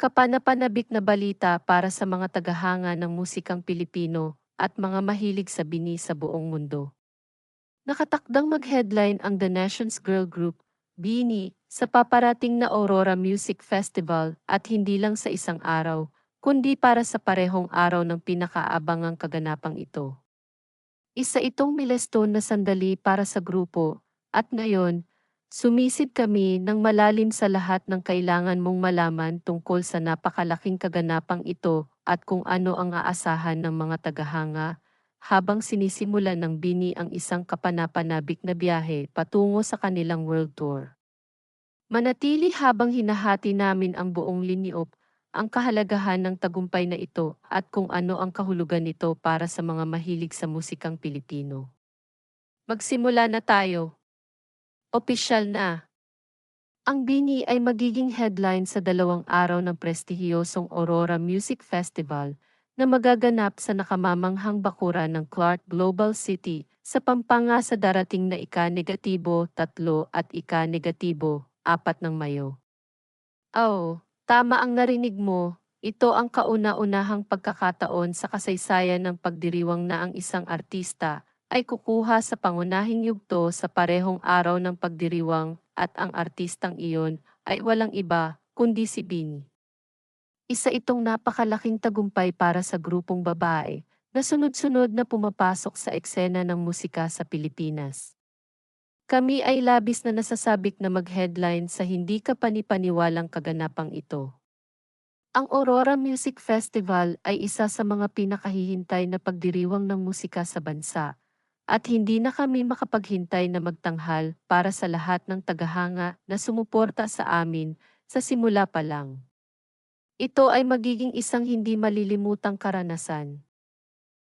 Kapanapanabik na balita para sa mga tagahanga ng musikang Pilipino at mga mahilig sa bini sa buong mundo. Nakatakdang mag-headline ang The Nations Girl Group, BINI, sa paparating na Aurora Music Festival at hindi lang sa isang araw, kundi para sa parehong araw ng pinakaabangang kaganapang ito. Isa itong milestone na sandali para sa grupo, at ngayon, Sumisid kami ng malalim sa lahat ng kailangan mong malaman tungkol sa napakalaking kaganapang ito at kung ano ang aasahan ng mga tagahanga habang sinisimula ng Bini ang isang kapanapanabik na biyahe patungo sa kanilang world tour. Manatili habang hinahati namin ang buong liniop, ang kahalagahan ng tagumpay na ito at kung ano ang kahulugan nito para sa mga mahilig sa musikang Pilipino. Magsimula na tayo. Opisyal na. Ang Bini ay magiging headline sa dalawang araw ng prestihiyosong Aurora Music Festival na magaganap sa nakamamanghang bakuran ng Clark Global City sa Pampanga sa darating na ika-negatibo tatlo at ika-negatibo apat ng Mayo. Oh, tama ang narinig mo. Ito ang kauna-unahang pagkakataon sa kasaysayan ng pagdiriwang na ang isang artista ay kukuha sa pangunahing yugto sa parehong araw ng pagdiriwang at ang artistang iyon ay walang iba kundi si Bini. Isa itong napakalaking tagumpay para sa grupong babae na sunod-sunod na pumapasok sa eksena ng musika sa Pilipinas. Kami ay labis na nasasabik na mag-headline sa hindi ka panipaniwalang kaganapang ito. Ang Aurora Music Festival ay isa sa mga pinakahihintay na pagdiriwang ng musika sa bansa at hindi na kami makapaghintay na magtanghal para sa lahat ng tagahanga na sumuporta sa amin sa simula pa lang. Ito ay magiging isang hindi malilimutang karanasan.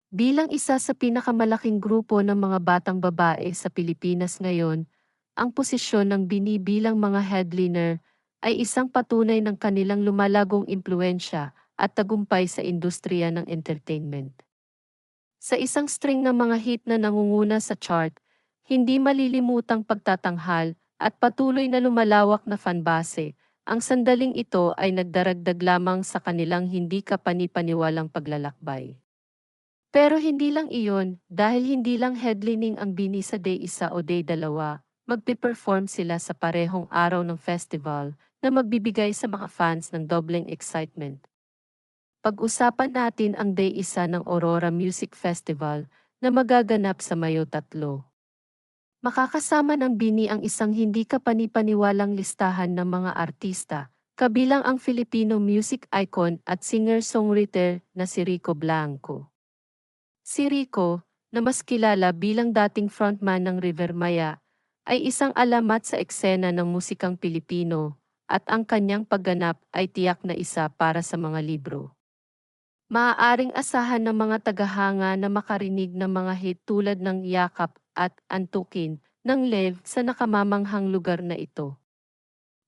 Bilang isa sa pinakamalaking grupo ng mga batang babae sa Pilipinas ngayon, ang posisyon ng binibilang mga headliner ay isang patunay ng kanilang lumalagong impluensya at tagumpay sa industriya ng entertainment. Sa isang string ng mga hit na nangunguna sa chart, hindi malilimutang pagtatanghal at patuloy na lumalawak na fanbase, ang sandaling ito ay nagdaragdag lamang sa kanilang hindi kapanipaniwalang paglalakbay. Pero hindi lang iyon, dahil hindi lang headlining ang bini sa day isa o day dalawa, magpiperform sila sa parehong araw ng festival na magbibigay sa mga fans ng dobleng excitement. Pag-usapan natin ang Day Isa ng Aurora Music Festival na magaganap sa Mayo 3. Makakasama ng Bini ang isang hindi kapanipaniwalang listahan ng mga artista, kabilang ang Filipino music icon at singer-songwriter na si Rico Blanco. Si Rico, na mas kilala bilang dating frontman ng River Maya, ay isang alamat sa eksena ng musikang Pilipino, at ang kanyang pagganap ay tiyak na isa para sa mga libro. Maaaring asahan ng mga tagahanga na makarinig ng mga hit tulad ng Yakap at Antukin ng Lev sa nakamamanghang lugar na ito.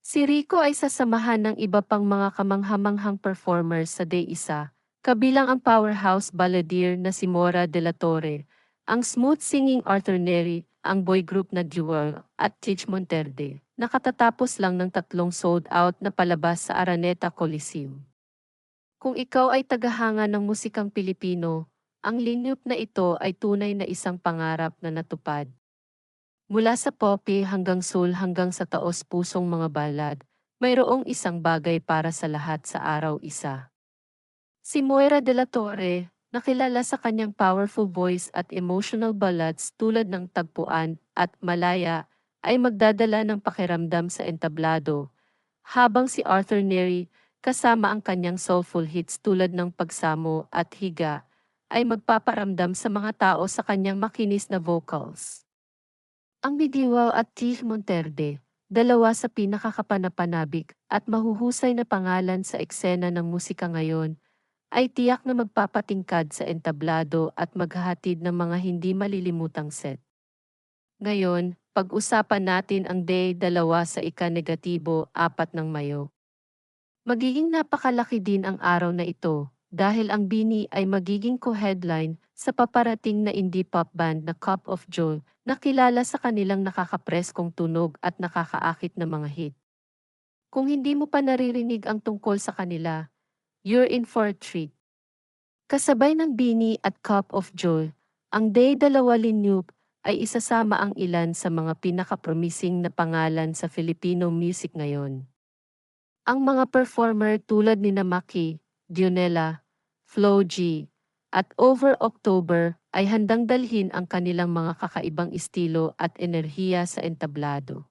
Si Rico ay sasamahan ng iba pang mga kamanghamanghang performers sa Day Isa, kabilang ang powerhouse balladeer na si Mora de la Torre, ang smooth singing Arthur Neri, ang boy group na Duel, at Tich Monterde, nakatatapos lang ng tatlong sold-out na palabas sa Araneta Coliseum. Kung ikaw ay tagahanga ng musikang Pilipino, ang linyop na ito ay tunay na isang pangarap na natupad. Mula sa poppy hanggang soul hanggang sa taos-pusong mga balad, mayroong isang bagay para sa lahat sa araw isa. Si Moira de la Torre, nakilala sa kanyang powerful voice at emotional ballads tulad ng Tagpuan at Malaya, ay magdadala ng pakiramdam sa entablado, habang si Arthur Neri, kasama ang kanyang soulful hits tulad ng Pagsamo at Higa, ay magpaparamdam sa mga tao sa kanyang makinis na vocals. Ang Bidiwaw at Tih Monterde, dalawa sa pinakakapanapanabik at mahuhusay na pangalan sa eksena ng musika ngayon, ay tiyak na magpapatingkad sa entablado at maghahatid ng mga hindi malilimutang set. Ngayon, pag-usapan natin ang day dalawa sa ika-negatibo apat ng Mayo. Magiging napakalaki din ang araw na ito dahil ang Bini ay magiging co-headline sa paparating na indie pop band na Cup of Joe na kilala sa kanilang nakakapreskong tunog at nakakaakit na mga hit. Kung hindi mo pa naririnig ang tungkol sa kanila, you're in for a treat. Kasabay ng Bini at Cup of Joy, ang Day Dalawa Linyup ay isasama ang ilan sa mga pinaka-promising na pangalan sa Filipino music ngayon. Ang mga performer tulad ni Namaki, Dionela, Flo G, at Over October ay handang dalhin ang kanilang mga kakaibang estilo at enerhiya sa entablado.